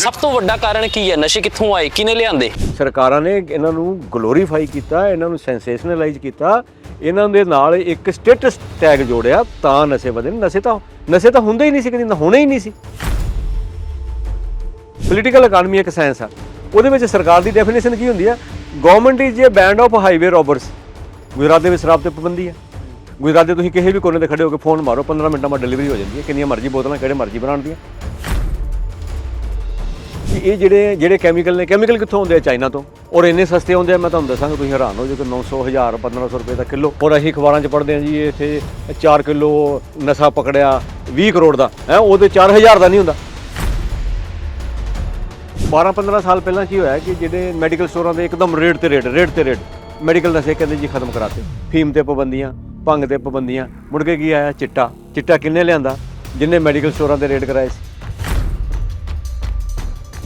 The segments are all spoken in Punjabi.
ਸਭ ਤੋਂ ਵੱਡਾ ਕਾਰਨ ਕੀ ਹੈ? ਨਸ਼ੇ ਕਿੱਥੋਂ ਆਏ? ਕਿਨੇ ਲਿਆਂਦੇ? ਸਰਕਾਰਾਂ ਨੇ ਇਹਨਾਂ ਨੂੰ ਗਲੋਰੀਫਾਈ ਕੀਤਾ, ਇਹਨਾਂ ਨੂੰ ਸੈਂਸੇਸ਼ਨਲਾਈਜ਼ ਕੀਤਾ। ਇਹਨਾਂ ਦੇ ਨਾਲ ਇੱਕ ਸਟੇਟਸ ਟੈਗ ਜੋੜਿਆ, ਤਾਂ ਨਸ਼ੇ ਵਧੇ। ਨਸ਼ੇ ਤਾਂ ਨਸ਼ੇ ਤਾਂ ਹੁੰਦੇ ਹੀ ਨਹੀਂ ਸੀ ਕਦੀ ਹੋਣੇ ਹੀ ਨਹੀਂ ਸੀ। ਪੋਲੀਟੀਕਲ ਇਕਨੋਮੀ ਇੱਕ ਸਾਇੰਸ ਆ। ਉਹਦੇ ਵਿੱਚ ਸਰਕਾਰ ਦੀ ਡੈਫੀਨੇਸ਼ਨ ਕੀ ਹੁੰਦੀ ਆ? Government is a band of highway robbers Gujarat ਦੇ ਵਿੱਚ ਸ਼ਰਾਬ ਤੇ ਪਾਬੰਦੀ ਹੈ ਗੁਜਰਾਤ ਦੇ ਤੁਸੀਂ ਕਿਸੇ ਵੀ ਕੋਨੇ ਤੇ ਖੜੇ ਹੋ ਕੇ ਫੋਨ ਮਾਰੋ 15 ਮਿੰਟਾਂ ਬਾਅਦ ਡਿਲੀਵਰੀ ਹੋ ਜਾਂਦੀ ਹੈ ਕਿੰਨੀਆਂ ਮਰਜ਼ੀ ਬੋਤਲਾਂ, ਕਿਹੜੇ ਮਰਜ਼ੀ ਬਣਾਉਣ ਦੀਆਂ। ਕਿ ਇਹ ਜਿਹੜੇ ਜਿਹੜੇ ਕੈਮੀਕਲ ਨੇ ਕੈਮੀਕਲ ਕਿੱਥੋਂ ਆਉਂਦੇ ਆ ਚਾਈਨਾ ਤੋਂ? ਔਰ ਇੰਨੇ ਸਸਤੇ ਆਉਂਦੇ ਆ, ਮੈਂ ਤੁਹਾਨੂੰ ਦੱਸਾਂਗਾ, ਤੁਸੀਂ ਹੈਰਾਨ ਹੋ ਜਾਓਗੇ 900 1000 1500 ਰੁਪਏ ਦਾ ਕਿਲੋ। ਔਰ ਅਸੀਂ ਅਖਬਾਰਾਂ 'ਚ ਪੜ੍ਹਦੇ ਹਾਂ ਜੀ ਇੱਥੇ 4 ਕਿਲੋ ਨਸ਼ਾ ਪਕੜਿਆ 20 ਕਰੋੜ ਦਾ। ਹੈ, ਉਹਦੇ 4000 ਦਾ ਨਹੀਂ ਹੁੰਦਾ। 12 15 ਸਾਲ ਪਹਿਲਾਂ ਕੀ ਹੋਇਆ ਕਿ ਜਿਹੜੇ ਮੈਡੀਕਲ ਸਟੋਰਾਂ ਦੇ ਇੱਕਦਮ ਰੇਟ ਤੇ ਰੇਟ ਰੇਟ ਤੇ ਰੇਟ ਮੈਡੀਕਲ ਨਸ਼ੇ ਕਹਿੰਦੇ ਜੀ ਖਤਮ ਕਰਾਤੇ। ਫੀਮ ਤੇ ਪਾਬੰਦੀਆਂ, ਭੰਗ ਤੇ ਪਾਬੰਦੀਆਂ। ਮੁੜ ਕੇ ਕੀ ਆਇਆ? ਚਿੱਟਾ। ਚਿੱਟਾ ਕਿੰਨੇ ਲਿਆਂਦਾ? ਜਿੰਨੇ ਮੈਡੀਕਲ ਸਟੋਰਾਂ ਦੇ ਰੇਟ ਕਰਾਏ ਸੀ।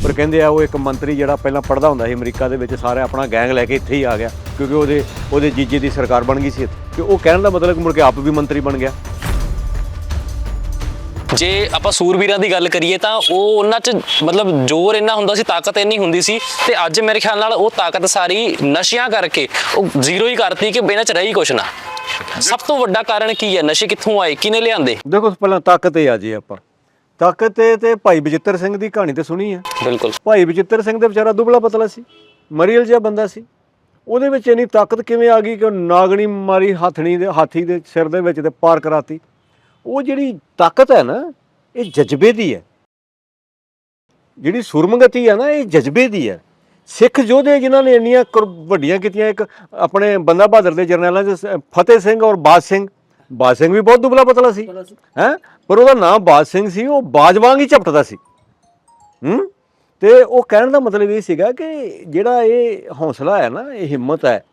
ਪਰ ਕਹਿੰਦੇ ਆ ਉਹ ਇੱਕ ਮੰਤਰੀ ਜਿਹੜਾ ਪਹਿਲਾਂ ਪੜਦਾ ਹੁੰਦਾ ਸੀ ਅਮਰੀਕਾ ਦੇ ਵਿੱਚ ਸਾਰੇ ਆਪਣਾ ਗੈਂਗ ਲੈ ਕੇ ਇੱਥੇ ਹੀ ਆ ਗਿਆ ਕਿਉਂਕਿ ਉਹਦੇ ਉਹਦੇ ਜੀਜੇ ਦੀ ਸਰਕਾਰ ਬਣ ਗਈ ਸੀ ਕਿ ਉਹ ਕਹਿਣ ਦਾ ਮਤਲਬ ਮੁੜ ਕੇ ਆਪ ਵੀ ਮੰਤਰੀ ਬਣ ਗਿਆ। ਜੇ ਆਪਾਂ ਸੂਰਬੀਰਾਂ ਦੀ ਗੱਲ ਕਰੀਏ ਤਾਂ ਉਹ ਉਹਨਾਂ 'ਚ ਮਤਲਬ ਜ਼ੋਰ ਇੰਨਾ ਹੁੰਦਾ ਸੀ ਤਾਕਤ ਇੰਨੀ ਹੁੰਦੀ ਸੀ ਤੇ ਅੱਜ ਮੇਰੇ ਖਿਆਲ ਨਾਲ ਉਹ ਤਾਕਤ ਸਾਰੀ ਨਸ਼ਿਆਂ ਕਰਕੇ ਉਹ ਜ਼ੀਰੋ ਹੀ ਕਰਤੀ ਕਿ ਇਹਨਾਂ 'ਚ ਰਹੀ ਕੁਛ ਨਾ। ਸਭ ਤੋਂ ਵੱਡਾ ਕਾਰਨ ਕੀ ਹੈ? ਨਸ਼ੇ ਕਿੱਥੋਂ ਆਏ? ਕਿਨੇ ਲਿਆਂਦੇ? ਦੇਖੋ ਪਹਿਲਾਂ ਤਾਕਤ ਤੇ ਆ ਜੀ ਆਪਾਂ। ਤਾਕਤ ਤੇ ਤੇ ਭਾਈ ਬਜਿੱਤਰ ਸਿੰਘ ਦੀ ਕਹਾਣੀ ਤੇ ਸੁਣੀ ਆ। ਬਿਲਕੁਲ। ਭਾਈ ਬਚਿੱਤਰ ਸਿੰਘ ਦੇ ਵਿਚਾਰਾ ਦੁਬਲਾ ਪਤਲਾ ਸੀ ਮਰੀਅਲ ਜਿਹਾ ਬੰਦਾ ਸੀ। ਉਹਦੇ ਵਿੱਚ ਇੰਨੀ ਤਾਕਤ ਕਿਵੇਂ ਆ ਗਈ ਕਿ ਉਹ ਨਾਗਣੀ ਮਾਰੀ ਹੱਥਣੀ ਦੇ ਹਾਥੀ ਦੇ ਸਿਰ ਦੇ ਵਿੱਚ ਤੇ ਪਾਰ ਕਰਾਤੀ। ਉਹ ਜਿਹੜੀ ਤਾਕਤ ਹੈ ਨਾ ਇਹ ਜਜ਼ਬੇ ਦੀ ਹੈ। ਜਿਹੜੀ ਸੁਰਮਗਤੀ ਹੈ ਨਾ ਇਹ ਜਜ਼ਬੇ ਦੀ ਹੈ। ਸਿੱਖ ਯੋਧੇ ਜਿਨ੍ਹਾਂ ਨੇ ਇੰਨੀਆਂ ਵੱਡੀਆਂ ਕੀਤੀਆਂ ਇੱਕ ਆਪਣੇ ਬੰਦਾ ਬਹਾਦਰ ਦੇ ਜਰਨੈਲਾਂ ਸ- ਫਤਿਹ ਸਿੰਘ ਔਰ ਬਾਜ ਸਿੰਘ ਬਾਜ ਸਿੰਘ ਵੀ ਬਹੁਤ ਦੁਬਲਾ ਪਤਲਾ ਸੀ। ਹੈ? ਪਰ ਉਹਦਾ ਨਾਮ ਬਾਜ ਸਿੰਘ ਸੀ ਉਹ ਬਾਜ ਵਾਂਗ ਹੀ ਝਪਟਦਾ ਸੀ। ਹੂੰ? ਤੇ ਉਹ ਕਹਿਣ ਦਾ ਮਤਲਬ ਇਹ ਸੀਗਾ ਕਿ ਜਿਹੜਾ ਇਹ ਹੌਸਲਾ ਹੈ ਨਾ ਇਹ ਹਿੰਮਤ ਹੈ।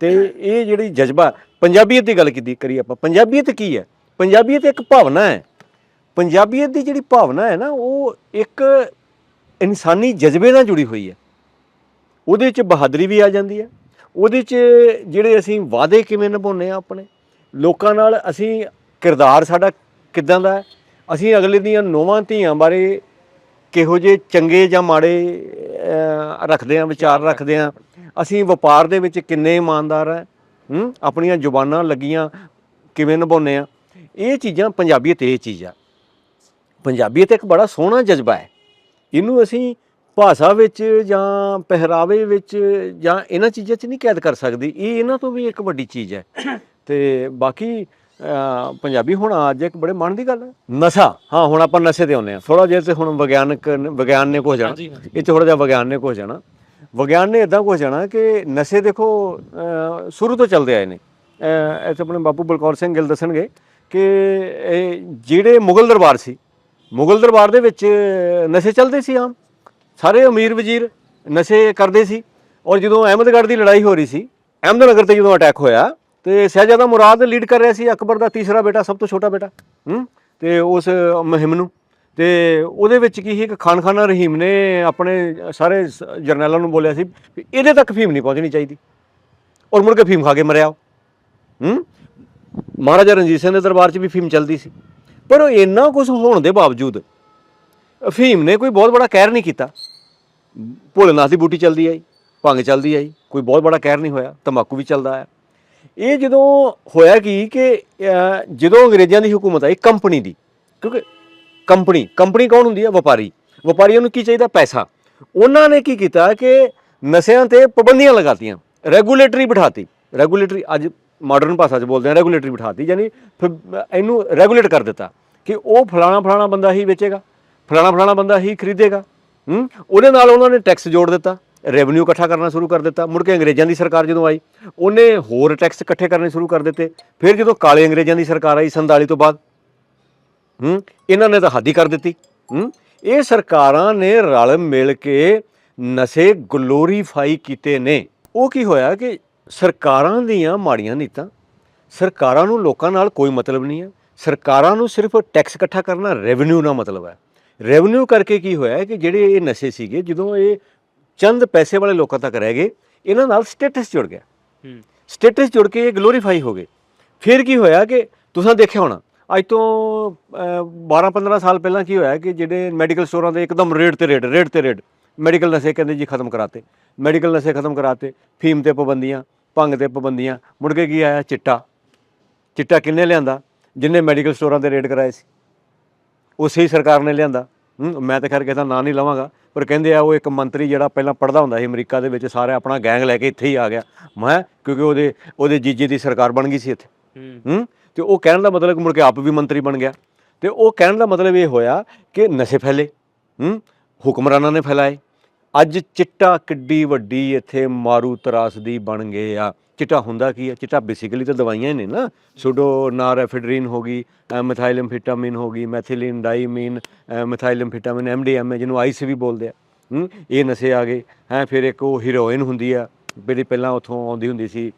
ਤੇ ਇਹ ਜਿਹੜੀ ਜਜ਼ਬਾ ਪੰਜਾਬੀਅਤ ਦੀ ਗੱਲ ਕੀਤੀ ਕਰੀ ਆਪਾਂ ਪੰਜਾਬੀਅਤ ਕੀ ਹੈ? ਪੰਜਾਬੀਅਤ ਇੱਕ ਭਾਵਨਾ ਹੈ। ਪੰਜਾਬੀਅਤ ਦੀ ਜਿਹੜੀ ਭਾਵਨਾ ਹੈ ਨਾ ਉਹ ਇੱਕ ਇਨਸਾਨੀ ਜਜ਼ਬੇ ਨਾਲ ਜੁੜੀ ਹੋਈ ਹੈ। ਉਹਦੇ 'ਚ ਬਹਾਦਰੀ ਵੀ ਆ ਜਾਂਦੀ ਹੈ। ਉਹਦੇ 'ਚ ਜਿਹੜੇ ਅਸੀਂ ਵਾਅਦੇ ਕਿਵੇਂ ਨਿਭਾਉਂਦੇ ਆ ਆਪਣੇ? ਲੋਕਾਂ ਨਾਲ ਅਸੀਂ ਕਿਰਦਾਰ ਸਾਡਾ ਕਿੱਦਾਂ ਦਾ ਅਸੀਂ ਅਗਲੇ ਦੀਆਂ ਨੋਵਾਂ ਧੀਆਂ ਬਾਰੇ ਕਿਹੋ ਜਿਹੇ ਚੰਗੇ ਜਾਂ ਮਾੜੇ ਰੱਖਦੇ ਆ ਵਿਚਾਰ ਰੱਖਦੇ ਆ ਅਸੀਂ ਵਪਾਰ ਦੇ ਵਿੱਚ ਕਿੰਨੇ ਇਮਾਨਦਾਰ ਆ ਹੂੰ? ਆਪਣੀਆਂ ਜ਼ੁਬਾਨਾਂ ਲੱਗੀਆਂ, ਕਿਵੇਂ ਨਿਭਾਉਂਦੇ ਆ ਇਹ ਚੀਜ਼ਾਂ ਪੰਜਾਬੀਅਤ ਇਹ ਚੀਜ਼ ਆ। ਪੰਜਾਬੀਅਤ ਇੱਕ ਬੜਾ ਸੋਹਣਾ ਜਜ਼ਬਾ ਹੈ। ਇਹਨੂੰ ਅਸੀਂ ਭਾਸ਼ਾ ਵਿੱਚ ਜਾਂ ਪਹਿਰਾਵੇ ਵਿੱਚ ਜਾਂ ਇਹਨਾਂ ਚੀਜ਼ਾਂ 'ਚ ਨਹੀਂ ਕੈਦ ਕਰ ਸਕਦੀ। ਇਹ ਇਹਨਾਂ ਤੋਂ ਵੀ ਇੱਕ ਵੱਡੀ ਚੀਜ਼ ਹੈ। ਤੇ ਬਾਕੀ ਪੰਜਾਬੀ ਹੁਣ ਅੱਜ ਇੱਕ ਬੜੇ ਮਨ ਦੀ ਗੱਲ ਹੈ। ਨਸ਼ਾ। ਹਾਂ ਹੁਣ ਆਪਾਂ ਨਸ਼ੇ ਤੇ ਆਉਂਦੇ ਆ ਥੋੜਾ ਜਿਹਾ ਤੇ ਹੁਣ ਵਿਗਿਆਨਕ ਵਿਗਿਆਨ ਨੇ ਕੁਝ ਜਾਣਾ। ਇਹ ਥੋੜਾ ਜਿਹਾ ਵਿਗਿਆਨ ਨੇ ਕੁਝ ਜਾਣਾ। ਵਿਗਿਆਨ ਨੇ ਇਦਾਂ ਕੁਝ ਜਾਣਾ ਕਿ ਨਸ਼ੇ ਦੇਖੋ ਸ਼ੁਰੂ ਤੋਂ ਚੱਲਦੇ ਆਏ ਨੇ। ਇੱਥੇ ਆਪਣੇ ਬਾਪੂ ਬਲਕੌਰ ਸਿੰਘ ਗਿੱਲ ਦੱਸਣਗੇ ਕਿ ਇਹ ਜਿਹੜੇ ਮੁਗਲ ਦਰਬਾਰ ਸੀ ਮੁਗਲ ਦਰਬਾਰ ਦੇ ਵਿੱਚ ਨਸ਼ੇ ਚੱਲਦੇ ਸੀ ਆਮ। ਸਾਰੇ ਅਮੀਰ ਵਜ਼ੀਰ ਨਸ਼ੇ ਕਰਦੇ ਸੀ। ਔਰ ਜਦੋਂ ਅਹਿਮਦਗੜ੍ਹ ਦੀ ਲੜਾਈ ਹੋ ਰਹੀ ਸੀ ਅਹਿਮਦਨਗਰ ਤੇ ਜਦੋਂ ਅਟੈਕ ਹੋਇਆ ਤੇ ਸ਼ਹਿਜ਼ਾਦਾ ਮੁਰਾਦ ਲੀਡ ਕਰ ਰਿਹਾ ਸੀ ਅਕਬਰ ਦਾ ਤੀਸਰਾ ਬੇਟਾ, ਸਭ ਤੋਂ ਛੋਟਾ ਬੇਟਾ। ਹੂੰ? ਤੇ ਉਸ ਮੁਹਿੰਮ ਨੂੰ। ਤੇ ਉਹਦੇ ਵਿੱਚ ਕੀ ਸੀ? ਕਿ ਖਾਨ ਖਾਨਾ ਰਹੀਮ ਨੇ ਆਪਣੇ ਸਾਰੇ ਸ- ਜਰਨੈਲਾਂ ਨੂੰ ਬੋਲਿਆ ਸੀ ਵੀ ਇਹਦੇ ਤੱਕ ਫੀਮ ਨਹੀਂ ਪਹੁੰਚਣੀ ਚਾਹੀਦੀ। ਔਰ ਮੁੜ ਕੇ ਫੀਮ ਖਾ ਕੇ ਮਰਿਆ ਉਹ। ਹੂੰ? ਮਹਾਰਾਜਾ ਰਣਜੀਤ ਸਿੰਘ ਦੇ ਦਰਬਾਰ 'ਚ ਵੀ ਫੀਮ ਚੱਲਦੀ ਸੀ। ਪਰ ਉਹ ਇੰਨਾ ਕੁਝ ਹੋਣ ਦੇ ਬਾਵਜੂਦ ਅਫੀਮ ਨੇ ਕੋਈ ਬਹੁਤ ਬੜਾ ਕਹਿਰ ਨਹੀਂ ਕੀਤਾ। ਭੋਲੇਨਾਥ ਦੀ ਬੂਟੀ ਚੱਲਦੀ ਆਈ, ਭੰਗ ਚੱਲਦੀ ਆਈ, ਕੋਈ ਬਹੁਤ ਬੜਾ ਕਹਿਰ ਨਹੀਂ ਹੋਇਆ, ਤੰਬਾਕੂ ਵੀ ਚੱਲਦਾ ਆਇਆ। ਇਹ ਜਦੋਂ ਹੋਇਆ ਕੀ ਕਿ ਜਦੋਂ ਅੰਗਰੇਜ਼ਾਂ ਦੀ ਹਕੂਮਤ ਆਈ ਕੰਪਨੀ ਦੀ, ਕਿਉਂਕਿ ਕੰਪਨੀ ਕੰਪਨੀ ਕੌਣ ਹੁੰਦੀ ਹੈ ਵਪਾਰੀ। ਵਪਾਰੀਆਂ ਨੂੰ ਕੀ ਚਾਹੀਦਾ? ਪੈਸਾ। ਉਹਨਾਂ ਨੇ ਕੀ ਕੀਤਾ ਕਿ ਨਸ਼ਿਆਂ ਤੇ ਪਾਬੰਦੀਆਂ ਲਗਾਤੀਆਂ, ਰੈਗੂਲੇਟਰੀ ਬਿਠਾਤੀ। ਰੈਗੂਲੇਟਰੀ, ਅੱਜ ਮਾਡਰਨ ਭਾਸ਼ਾ 'ਚ ਬੋਲਦੇ ਆ, ਰੈਗੂਲੇਟਰੀ ਬਿਠਾਤੀ, ਯਾਨੀ ਫਿਰ ਇਹਨੂੰ ਰੈਗੂਲੇਟ ਕਰ ਦਿੱਤਾ ਕਿ ਉਹ ਫਲਾਣਾ ਫਲਾਣਾ ਬੰਦਾ ਹੀ ਵੇਚੇਗਾ, ਫਲਾਣਾ ਫਲਾਣਾ ਬੰਦਾ ਹੀ ਖਰੀਦੇਗਾ। ਹੂੰ? ਉਹਦੇ ਨਾਲ ਉਹਨਾਂ ਨੇ ਟੈਕਸ ਜੋੜ ਦਿੱਤਾ। ਰੈਵਨਿਊ ਇਕੱਠਾ ਕਰਨਾ ਸ਼ੁਰੂ ਕਰ ਦਿੱਤਾ। ਮੁੜ ਕੇ ਅੰਗਰੇਜ਼ਾਂ ਦੀ ਸਰਕਾਰ ਜਦੋਂ ਆਈ, ਉਹਨੇ ਹੋਰ ਟੈਕਸ ਇਕੱਠੇ ਕਰਨੇ ਸ਼ੁਰੂ ਕਰ ਦਿੱਤੇ। ਫਿਰ ਜਦੋਂ ਕਾਲੇ ਅੰਗਰੇਜ਼ਾਂ ਦੀ ਸਰਕਾਰ ਆਈ 47 ਤੋਂ ਬਾਅਦ, ਹੂੰ, ਇਹਨਾਂ ਨੇ ਤਾਂ ਹੱਦ ਹੀ ਕਰ ਦਿੱਤੀ। ਹੂੰ, ਇਹ ਸਰਕਾਰਾਂ ਨੇ ਰਲ ਮਿਲ ਕੇ ਨਸ਼ੇ ਗਲੋਰੀਫਾਈ ਕੀਤੇ ਨੇ। ਉਹ ਕੀ ਹੋਇਆ ਕਿ ਸਰਕਾਰਾਂ ਦੀਆਂ ਮਾੜੀਆਂ ਨੀਤਾਂ, ਸਰਕਾਰਾਂ ਨੂੰ ਲੋਕਾਂ ਨਾਲ ਕੋਈ ਮਤਲਬ ਨਹੀਂ ਹੈ। ਸਰਕਾਰਾਂ ਨੂੰ ਸਿਰਫ ਟੈਕਸ ਇਕੱਠਾ ਕਰਨਾ ਰੈਵਨਿਊ ਨਾਲ ਮਤਲਬ ਹੈ। ਰੈਵਨਿਊ ਕਰਕੇ ਕੀ ਹੋਇਆ ਕਿ ਜਿਹੜੇ ਇਹ ਨਸ਼ੇ ਸੀਗੇ, ਜਦੋਂ ਇਹ ਚੰਦ ਪੈਸੇ ਵਾਲੇ ਲੋਕਾਂ ਤੱਕ ਰਹਿ ਗਏ ਇਹਨਾਂ ਨਾਲ ਸਟੇਟਸ ਜੁੜ ਗਿਆ। ਸਟੇਟਸ ਜੁੜ ਕੇ ਇਹ ਗਲੋਰੀਫਾਈ ਹੋ ਗਏ। ਫਿਰ ਕੀ ਹੋਇਆ ਕਿ ਤੁਸੀਂ ਦੇਖਿਆ ਹੋਣਾ ਅੱਜ ਤੋਂ 12-15 ਸਾਲ ਪਹਿਲਾਂ ਕੀ ਹੋਇਆ ਕਿ ਜਿਹੜੇ ਮੈਡੀਕਲ ਸਟੋਰਾਂ ਦੇ ਇੱਕਦਮ ਰੇਟ ਤੇ ਰੇਟ ਰੇਟ ਤੇ ਰੇਟ ਮੈਡੀਕਲ ਨਸ਼ੇ ਕਹਿੰਦੇ ਜੀ ਖਤਮ ਕਰਾਤੇ। ਮੈਡੀਕਲ ਨਸ਼ੇ ਖਤਮ ਕਰਾਤੇ ਫੀਮ ਤੇ ਪਾਬੰਦੀਆਂ ਭੰਗ ਤੇ ਪਾਬੰਦੀਆਂ ਮੁੜ ਕੇ ਕੀ ਆਇਆ ਚਿੱਟਾ। ਚਿੱਟਾ ਕਿੰਨੇ ਲਿਆਂਦਾ? ਜਿੰਨੇ ਮੈਡੀਕਲ ਸਟੋਰਾਂ ਦੇ ਰੇਟ ਕਰਾਏ ਸੀ। ਉਸੇ ਹੀ ਸਰਕਾਰ ਨੇ ਲਿਆਂਦਾ। ਮੈਂ ਤਾਂ ਖੈਰ ਕਿਸੇ ਦਾ ਨਾਂ ਨਹੀਂ ਲਵਾਂਗਾ। ਪਰ ਕਹਿੰਦੇ ਆ ਉਹ ਇੱਕ ਮੰਤਰੀ ਜਿਹੜਾ ਪਹਿਲਾਂ ਪੜਦਾ ਹੁੰਦਾ ਸੀ ਅਮਰੀਕਾ ਦੇ ਵਿੱਚ ਸਾਰੇ ਆਪਣਾ ਗੈਂਗ ਲੈ ਕੇ ਇੱਥੇ ਹੀ ਆ ਗਿਆ। ਮੈਂ ਕਿਉਂਕਿ ਉਹਦੇ ਉਹਦੇ ਜੀਜੇ ਦੀ ਸਰਕਾਰ ਬਣ ਗਈ ਸੀ ਇੱਥੇ। ਹੂੰ। ਤੇ ਉਹ ਕਹਿਣ ਦਾ ਮਤਲਬ ਕਿ ਮੁੜ ਕੇ ਆਪ ਵੀ ਮੰਤਰੀ ਬਣ ਗਿਆ। ਤੇ ਉਹ ਕਹਿਣ ਦਾ ਮਤਲਬ ਇਹ ਹੋਇਆ ਕਿ ਨਸ਼ੇ ਫੈਲੇ। ਹੂੰ? ਹੁਕਮਰਾਨਾਂ ਨੇ ਫੈਲਾਏ। ਅੱਜ ਚਿੱਟਾ ਕਿੱਡੀ ਵੱਡੀ ਇੱਥੇ ਮਾਰੂ ਤਰਾਸਦੀ ਬਣ ਗਏ ਆ। ਚਿੱਟਾ ਹੁੰਦਾ ਕੀ ਹੈ ਚਿੱਟਾ ਬੇਸਿਕਲੀ ਤਾਂ ਦਵਾਈਆਂ ਹੀ ਨੇ ਨਾ। ਸੁਡੋ ਨਾਰਐਫਿਡਰੀਨ ਹੋ ਗਈ ਮੈਥਾਈਲਮਫੈਟਾਮਿਨ ਹੋ ਗਈ ਮੈਥਿਲਿਨ ਡਾਈਮੀਨ ਮੈਥਾਈਲਮਫੈਟਾਮਿਨ ਐਮਡੀਐਮ ਜਿਹਨੂੰ ਆਈਸ ਵੀ ਬੋਲਦੇ ਆ। ਇਹ ਨਸ਼ੇ ਆ ਗਏ। ਹੈ ਫਿਰ ਇੱਕ ਉਹ ਹੀਰੋਇਨ ਹੁੰਦੀ ਆ ਜਿਹੜੀ ਪਹਿਲਾਂ ਉੱਥੋਂ ਆਉਂਦੀ ਹੁੰਦੀ ਸੀ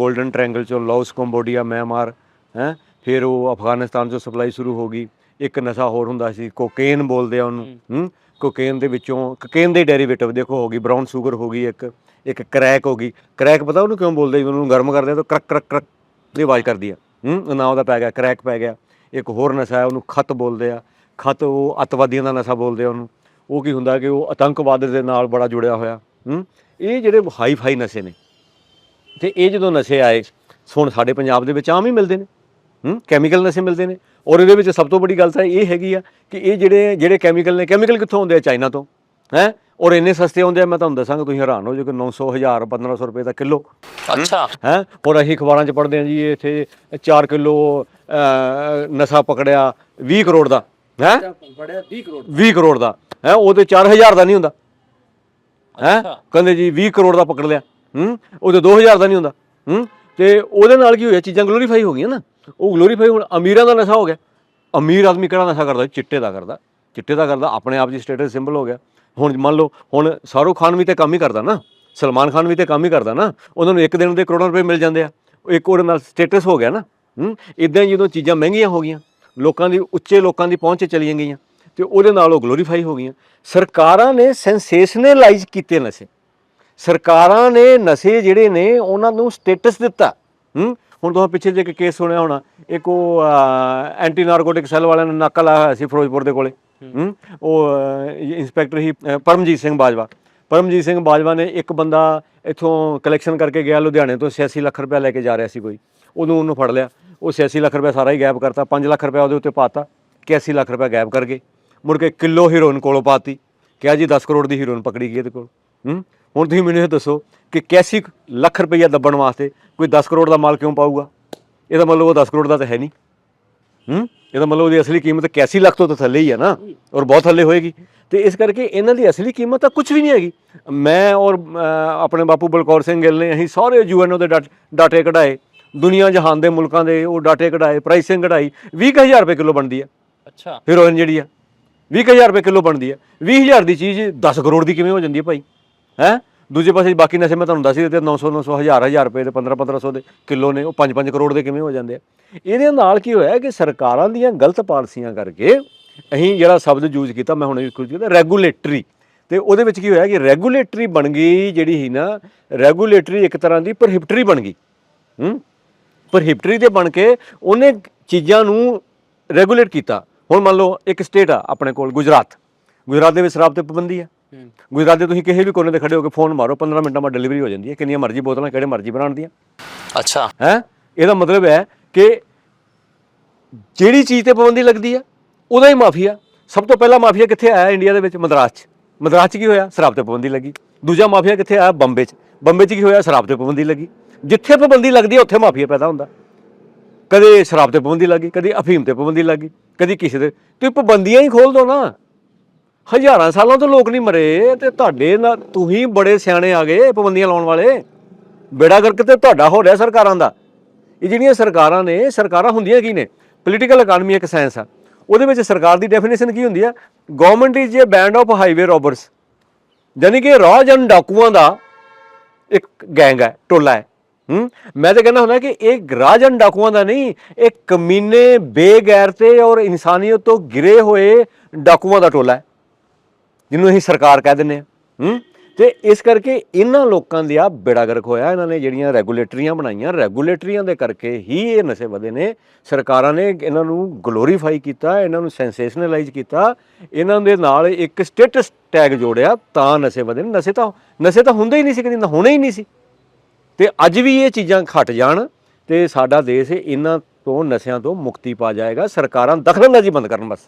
골ਡਨ ਟ੍ਰਾਇੰਗਲ ਚੋਂ ਲਾਓਸ ਕੰਬੋਡੀਆ ਮਿਆਂਮਾਰ ਹੈ? ਫਿਰ ਉਹ ਅਫਗਾਨਿਸਤਾਨ ਚੋਂ ਸਪਲਾਈ ਸ਼ੁਰੂ ਹੋ ਗਈ। ਇੱਕ ਨਸ਼ਾ ਹੋਰ ਹੁੰਦਾ ਸੀ ਕੋਕੇਨ ਬੋਲਦੇ ਆ ਉਹਨੂੰ। ਕੋਕੇਨ ਦੇ ਵਿੱਚੋਂ, ਕੋਕੇਨ ਦੇ ਡੈਰੀਵੇਟਿਵ ਦੇਖੋ ਹੋ ਗਈ ਬ੍ਰਾਊਨ ਸ਼ੂਗਰ ਹੋ ਗਈ ਇੱਕ ਇੱਕ ਕ੍ਰੈਕ ਹੋ ਗਈ। ਕ੍ਰੈਕ ਪਤਾ ਉਹਨੂੰ ਕਿਉਂ ਬੋਲਦੇ? ਜੀ ਉਹਨੂੰ ਗਰਮ ਕਰਦੇ ਆ ਤਾਂ ਕਰਕ ਕਰਕ ਕਰਕ ਦੀ ਆਵਾਜ਼ ਕਰਦੀ ਆ। ਹੂੰ ਨਾ ਉਹਦਾ ਪੈ ਗਿਆ ਕ੍ਰੈਕ ਪੈ ਗਿਆ। ਇੱਕ ਹੋਰ ਨਸ਼ਾ ਹੈ, ਉਹਨੂੰ ਖਤ ਬੋਲਦੇ ਆ। ਖਤ ਉਹ ਅੱਤਵਾਦੀਆਂ ਦਾ ਨਸ਼ਾ ਬੋਲਦੇ ਆ ਉਹਨੂੰ। ਉਹ ਕੀ ਹੁੰਦਾ ਕਿ ਉਹ ਆਤੰਕਵਾਦ ਦੇ ਨਾਲ ਬੜਾ ਜੁੜਿਆ ਹੋਇਆ। ਹੂੰ, ਇਹ ਜਿਹੜੇ ਹਾਈ ਫਾਈ ਨਸ਼ੇ ਨੇ। ਤੇ ਇਹ ਜਦੋਂ ਨਸ਼ੇ ਆਏ, ਹੁਣ ਸਾਡੇ ਪੰਜਾਬ ਦੇ ਵਿੱਚ ਆਮ ਹੀ ਮਿਲਦੇ ਨੇ। ਹੂੰ? ਕੈਮੀਕਲ ਨਸ਼ੇ ਮਿਲਦੇ ਨੇ। ਔਰ ਇਹਦੇ ਵਿੱਚ ਸਭ ਤੋਂ ਵੱਡੀ ਗੱਲ ਤਾਂ ਇਹ ਹੈਗੀ ਆ ਕਿ ਇਹ ਜਿਹੜੇ ਜਿਹੜੇ ਕੈਮੀਕਲ ਨੇ ਕੈਮੀਕਲ ਕਿੱਥੋਂ ਆਉਂਦੇ ਆ? ਚਾਈਨਾ ਤੋਂ ਹੈ? ਔਰ ਇੰਨੇ ਸਸਤੇ ਆਉਂਦੇ ਆ ਮੈਂ ਤੁਹਾਨੂੰ ਦੱਸਾਂਗਾ ਤੁਸੀਂ ਹੈਰਾਨ ਹੋ ਜਾਓਗੇ 900 1000 1500 ਰੁਪਏ ਦਾ ਕਿਲੋ। ਅੱਛਾ। ਹੈ? ਔਰ ਅਸੀਂ ਅਖਬਾਰਾਂ 'ਚ ਪੜ੍ਹਦੇ ਹਾਂ ਜੀ ਇਹ ਇੱਥੇ 4 ਕਿਲੋ ਨਸ਼ਾ ਪਕੜਿਆ 20 ਕਰੋੜ ਦਾ ਹੈ? ਬੜਿਆ 20 ਕਰੋੜ 20 ਕਰੋੜ ਦਾ ਹੈ? ਉਹ ਤੇ 4000 ਦਾ ਨਹੀਂ ਹੁੰਦਾ। ਹੈ। ਕਹਿੰਦੇ ਜੀ 20 ਕਰੋੜ ਦਾ ਪਕੜ ਲਿਆ। ਹੂੰ? ਉਹ ਤੇ 2000 ਦਾ ਨਹੀਂ ਹੁੰਦਾ। ਹੂੰ? ਤੇ ਉਹਦੇ ਨਾਲ ਕੀ ਹੋਇਆ? ਚੀਜ਼ਾਂ ਗਲੋਰੀਫਾਈ ਹੋ ਗਈਆਂ ਨਾ। ਉਹ ਗਲੋਰੀਫਾਈ ਹੁਣ, ਅਮੀਰਾਂ ਦਾ ਨਸ਼ਾ ਹੋ ਗਿਆ। ਅਮੀਰ ਆਦਮੀ ਕਿਹੜਾ ਨਸ਼ਾ ਕਰਦਾ? ਚਿੱਟੇ ਦਾ ਕਰਦਾ। ਚਿੱਟੇ ਦਾ ਕਰਦਾ, ਆਪਣੇ ਆਪ ਦੀ ਸਟੇਟਸ ਸਿੰਬਲ ਹੋ ਗਿਆ। ਹੁਣ ਮੰਨ ਲਓ, ਹੁਣ ਸ਼ਾਹਰੁਖ ਖਾਨ ਵੀ ਤੇ ਕੰਮ ਹੀ ਕਰਦਾ ਨਾ। ਸਲਮਾਨ ਖਾਨ ਵੀ ਤੇ ਕੰਮ ਹੀ ਕਰਦਾ ਨਾ। ਉਹਨਾਂ ਨੂੰ ਇੱਕ ਦਿਨ ਦੇ ਕਰੋੜਾਂ ਰੁਪਏ ਮਿਲ ਜਾਂਦੇ ਆ। ਇੱਕ ਉਹਦੇ ਨਾਲ ਸਟੇਟਸ ਹੋ ਗਿਆ ਨਾ। ਹੂੰ? ਇਦਾਂ ਜਦੋਂ ਚੀਜ਼ਾਂ ਮਹਿੰਗੀਆਂ ਹੋ ਗਈਆਂ, ਲੋਕਾਂ ਦੀ, ਉੱਚੇ ਲੋਕਾਂ ਦੀ ਪਹੁੰਚ ਚਲੀਆਂ ਗਈਆਂ, ਤੇ ਉਹਦੇ ਨਾਲ ਉਹ ਗਲੋਰੀਫਾਈ ਹੋ ਗਈਆਂ। ਸਰਕਾਰਾਂ ਨੇ ਸੈਂਸੇਸ਼ਨਲਾਈਜ਼ ਕੀਤੇ ਨਸ਼ੇ। ਸਰਕਾਰਾਂ ਨੇ ਨਸ਼ੇ ਜਿਹੜੇ ਨੇ, ਉਹਨਾਂ ਨੂੰ ਸਟੇਟਸ ਦਿੱਤਾ। ਹੂੰ? ਹੁਣ ਤੁਸੀਂ ਪਿੱਛੇ ਜੇ ਇੱਕ ਕੇਸ ਸੁਣਿਆ ਹੋਣਾ ਇੱਕ ਉਹ ਐਂਟੀ ਨਾਰਕੋਟਿਕ ਸੈੱਲ ਵਾਲਿਆਂ ਨੇ ਨਾਕਾ ਲਾਇਆ ਹੋਇਆ ਸੀ ਫਿਰੋਜ਼ਪੁਰ ਦੇ ਕੋਲੇ ਹੂੰ। ਉਹ ਇੰਸਪੈਕਟਰ ਹੀ ਪਰਮਜੀਤ ਸਿੰਘ ਬਾਜਵਾ। ਪਰਮਜੀਤ ਸਿੰਘ ਬਾਜਵਾ ਨੇ ਇੱਕ ਬੰਦਾ ਇੱਥੋਂ ਕਲੈਕਸ਼ਨ ਕਰਕੇ ਗਿਆ ਲੁਧਿਆਣੇ ਤੋਂ 86 ਲੱਖ ਰੁਪਏ ਲੈ ਕੇ ਜਾ ਰਿਹਾ ਸੀ ਕੋਈ। ਉਹਨੂੰ ਉਹਨੂੰ ਫੜ ਲਿਆ। ਉਹ 86 ਲੱਖ ਰੁਪਏ ਸਾਰਾ ਹੀ ਗਾਇਬ ਕਰਤਾ 5 ਲੱਖ ਰੁਪਏ ਉਹਦੇ ਉੱਤੇ ਪਾਤਾ 81 ਲੱਖ ਰੁਪਏ ਗਾਇਬ ਕਰ ਗਏ। ਮੁੜ ਕੇ ਕਿਲੋ ਹੀਰੋਇਨ ਕੋਲੋਂ ਪਾਤੀ। ਕਿਹਾ ਜੀ 10 ਕਰੋੜ ਦੀ ਹੀਰੋਇਨ ਪਕੜੀ ਗਈ ਇਹਦੇ ਕੋਲ ਹੂੰ? ਹੁਣ ਤੁਸੀਂ ਮੈਨੂੰ ਇਹ ਦੱਸੋ ਕਿ 81 ਲੱਖ ਰੁਪਈਆ ਦੱਬਣ ਵਾਸਤੇ ਕੋਈ 10 ਕਰੋੜ ਦਾ ਮਾਲ ਕਿਉਂ ਪਾਊਗਾ? ਇਹਦਾ ਮਤਲਬ ਉਹ 10 ਕਰੋੜ ਦਾ ਤਾਂ ਹੈ ਨਹੀਂ। ਹੂੰ? ਇਹਦਾ ਮਤਲਬ ਉਹਦੀ ਅਸਲੀ ਕੀਮਤ 81 ਲੱਖ ਤੋਂ ਤਾਂ ਥੱਲੇ ਹੀ ਹੈ ਨਾ ਔਰ ਬਹੁਤ ਥੱਲੇ ਹੋਏਗੀ। ਤੇ ਇਸ ਕਰਕੇ ਇਹਨਾਂ ਦੀ ਅਸਲੀ ਕੀਮਤ ਤਾਂ ਕੁਝ ਵੀ ਨਹੀਂ ਹੈਗੀ। ਮੈਂ ਔਰ ਆਪਣੇ ਬਾਪੂ ਬਲਕੌਰ ਸਿੰਘ ਗਿੱਲ ਨੇ ਅਸੀਂ ਸਾਰੇ ਯੂਐਨਓ ਦੇ ਡਾਟ- ਕਢਾਏ। ਦੁਨੀਆ ਜਹਾਨ ਦੇ ਮੁਲਕਾਂ ਦੇ ਉਹ ਡਾਟੇ ਕਢਾਏ ਪ੍ਰਾਈਸਿੰਗ ਕਢਾਈ। 20000 ਰੁਪਏ ਕਿਲੋ ਬਣਦੀ ਹੈ ਅੱਛਾ। ਹੀਰੋਇਨ ਜਿਹੜੀ ਆ 20000 ਰੁਪਏ ਕਿਲੋ ਬਣਦੀ ਹੈ 20000 ਦੀ ਚੀਜ਼ 10 ਕਰੋੜ ਦੀ ਕਿਵੇਂ ਹੋ ਜਾਂਦੀ ਹੈ ਭਾਈ? ਹੈ? ਦੂਜੇ ਪਾਸੇ ਬਾਕੀ ਨਸ਼ੇ ਮੈਂ ਤੁਹਾਨੂੰ ਦੱਸ ਹੀ ਦਿੱਤੇ 900 900 1000 1000 ਰੁਪਏ ਦੇ 15 1500 ਦੇ ਕਿਲੋ ਨੇ, ਉਹ 5 5 ਕਰੋੜ ਦੇ ਕਿਵੇਂ ਹੋ ਜਾਂਦੇ ਆ? ਇਹਦੇ ਨਾਲ ਕੀ ਹੋਇਆ ਕਿ ਸਰਕਾਰਾਂ ਦੀਆਂ ਗਲਤ ਪਾਲਿਸੀਆਂ ਕਰਕੇ ਅਸੀਂ ਜਿਹੜਾ ਸ਼ਬਦ ਯੂਜ਼ ਕੀਤਾ, ਮੈਂ ਹੁਣ ਯੂਜ਼ ਕੀਤਾ, ਰੈਗੂਲੇਟਰੀ। ਤੇ ਉਹਦੇ ਵਿੱਚ ਕੀ ਹੋਇਆ ਕਿ ਰੈਗੂਲੇਟਰੀ ਬਣ ਗਈ ਜਿਹੜੀ ਸੀ ਨਾ, ਰੈਗੂਲੇਟਰੀ ਇੱਕ ਤਰ੍ਹਾਂ ਦੀ ਪ੍ਰੋਹਿਬਿਟਰੀ ਬਣ ਗਈ। ਹੂੰ? ਪ੍ਰੋਹਿਬਿਟਰੀ ਦੇ ਬਣ ਕੇ ਉਹਨੇ ਚੀਜ਼ਾਂ ਨੂੰ ਰੈਗੂਲੇਟ ਕੀਤਾ। ਹੁਣ ਮੰਨ ਲਓ ਇੱਕ ਸਟੇਟ ਆ ਆਪਣੇ ਕੋਲ, ਗੁਜਰਾਤ। ਗੁਜਰਾਤ ਦੇ ਵਿੱਚ ਸ਼ਰਾਬ ਤੇ ਪਾਬੰਦੀ ਆ। ਗੁਜਰਾਤ ਦੇ ਤੁਸੀਂ ਕਿਸੇ ਵੀ ਕੋਨੇ ਤੇ ਖੜੇ ਹੋ ਕੇ ਫੋਨ ਮਾਰੋ 15 ਮਿੰਟਾਂ ਬਾਅਦ ਡਿਲੀਵਰੀ ਹੋ ਜਾਂਦੀ ਹੈ। ਕਿੰਨੀਆਂ ਮਰਜ਼ੀ ਬੋਤਲਾਂ ਕਿਹੜੇ ਮਰਜ਼ੀ ਬਣਾਉਣ ਦੀਆਂ। ਅੱਛਾ। ਹੈ? ਇਹਦਾ ਮਤਲਬ ਹੈ ਕਿ ਜਿਹੜੀ ਚੀਜ਼ ਤੇ ਪਾਬੰਦੀ ਲੱਗਦੀ ਆ ਉਹਦਾ ਹੀ ਮਾਫੀਆ। ਸਭ ਤੋਂ ਪਹਿਲਾ ਮਾਫੀਆ ਕਿੱਥੇ ਆਇਆ ਇੰਡੀਆ ਦੇ ਵਿੱਚ? ਮਦਰਾਸ 'ਚ। ਮਦਰਾਸ 'ਚ ਕੀ ਹੋਇਆ? ਸ਼ਰਾਬ ਤੇ ਪਾਬੰਦੀ ਲੱਗੀ। ਦੂਜਾ ਮਾਫੀਆ ਕਿੱਥੇ ਆਇਆ? ਬੰਬੇ 'ਚ। ਬੰਬੇ 'ਚ ਕੀ ਹੋਇਆ? ਸ਼ਰਾਬ ਤੇ ਪਾਬੰਦੀ ਲੱਗੀ। ਜਿੱਥੇ ਪਾਬੰਦੀ ਲੱਗਦੀ ਹੈ ਉੱਥੇ ਮਾਫੀਆ ਪੈਦਾ ਹੁੰਦਾ। ਕਦੇ ਸ਼ਰਾਬ ਤੇ ਪਾਬੰਦੀ ਲੱਗੀ ਕਦੇ ਅਫੀਮ ਤੇ ਪਾਬੰਦੀ ਲੱਗੀ ਕਦੀ ਕਿਸੇ ਤੇ ਤੁਸੀਂ ਪਾਬੰਦੀਆਂ ਹੀ ਖੋਲ ਦੋ ਨਾ। ਹਜ਼ਾਰਾਂ ਸਾਲਾਂ ਤੋਂ ਲੋਕ ਨਹੀਂ ਮਰੇ ਤੇ ਤੁਹਾਡੇ ਨਾਲ ਤੁਸੀਂ ਬੜੇ ਸਿਆਣੇ ਆ ਗਏ ਪਾਬੰਦੀਆਂ ਲਾਉਣ ਵਾਲੇ। ਬੇੜਾ ਕਰਕੇ ਤੇ ਤੁਹਾਡਾ ਹੋ ਰਿਹਾ ਸਰਕਾਰਾਂ ਦਾ। ਇਹ ਜਿਹੜੀਆਂ ਸਰਕਾਰਾਂ ਨੇ, ਸਰਕਾਰਾਂ ਹੁੰਦੀਆਂ ਕੀ ਨੇ? ਪੋਲੀਟੀਕਲ ਇਕਨੋਮੀ ਇੱਕ ਸਾਇੰਸ ਆ। ਉਹਦੇ ਵਿੱਚ ਸਰਕਾਰ ਦੀ ਡੈਫੀਨੇਸ਼ਨ ਕੀ ਹੁੰਦੀ ਆ? Government is a band of highway robbers ਯਾਨੀ ਕਿ ਰਾਜਨ ਡਾਕੂਆਂ ਦਾ ਇੱਕ ਗੈਂਗ ਹੈ ਟੋਲਾ ਹੈ। ਹੂੰ? ਮੈਂ ਤਾਂ ਕਹਿੰਦਾ ਹੁੰਦਾ ਕਿ ਇਹ ਰਾਜਨ ਡਾਕੂਆਂ ਦਾ ਨਹੀਂ, ਇਹ ਕਮੀਨੇ ਬੇਗੈਰਤੇ ਔਰ ਇਨਸਾਨੀਅਤ ਤੋਂ ਗਿਰੇ ਹੋਏ ਡਾਕੂਆਂ ਦਾ ਟੋਲਾ ਹੈ। ਜਿਹਨੂੰ ਅਸੀਂ ਸਰਕਾਰ ਕਹਿ ਦਿੰਦੇ ਆ ਹੂੰ? ਤੇ ਇਸ ਕਰਕੇ ਇਹਨਾਂ ਲੋਕਾਂ ਦੀ ਆ ਬੇੜਾਗਰਕ ਹੋਇਆ। ਇਹਨਾਂ ਨੇ ਜਿਹੜੀਆਂ ਰੈਗੂਲੇਟਰੀਆਂ ਬਣਾਈਆਂ, ਰੈਗੂਲੇਟਰੀਆਂ ਦੇ ਕਰਕੇ ਹੀ ਇਹ ਨਸ਼ੇ ਵਧੇ ਨੇ। ਸਰਕਾਰਾਂ ਨੇ ਇਹਨਾਂ ਨੂੰ ਗਲੋਰੀਫਾਈ ਕੀਤਾ, ਇਹਨਾਂ ਨੂੰ ਸੈਂਸੇਸ਼ਨਲਾਈਜ਼ ਕੀਤਾ। ਇਹਨਾਂ ਦੇ ਨਾਲ ਇੱਕ ਸਟੇਟਸ ਟੈਗ ਜੋੜਿਆ, ਤਾਂ ਨਸ਼ੇ ਵਧੇ ਨੇ। ਨਸ਼ੇ ਤਾਂ ਨਸ਼ੇ ਤਾਂ ਹੁੰਦੇ ਹੀ ਨਹੀਂ ਸੀ ਕਦੀ ਹੋਣੇ ਹੀ ਨਹੀਂ ਸੀ। ਤੇ ਅੱਜ ਵੀ ਇਹ ਚੀਜ਼ਾਂ ਘਟ ਜਾਣ ਤੇ ਸਾਡਾ ਦੇਸ਼ ਇਹਨਾਂ ਤੋਂ, ਨਸ਼ਿਆਂ ਤੋਂ ਮੁਕਤੀ ਪਾ ਜਾਏਗਾ। ਸਰਕਾਰਾਂ ਦਖਲਅੰਦਾਜ਼ੀ ਬੰਦ ਕਰਨ ਬਸ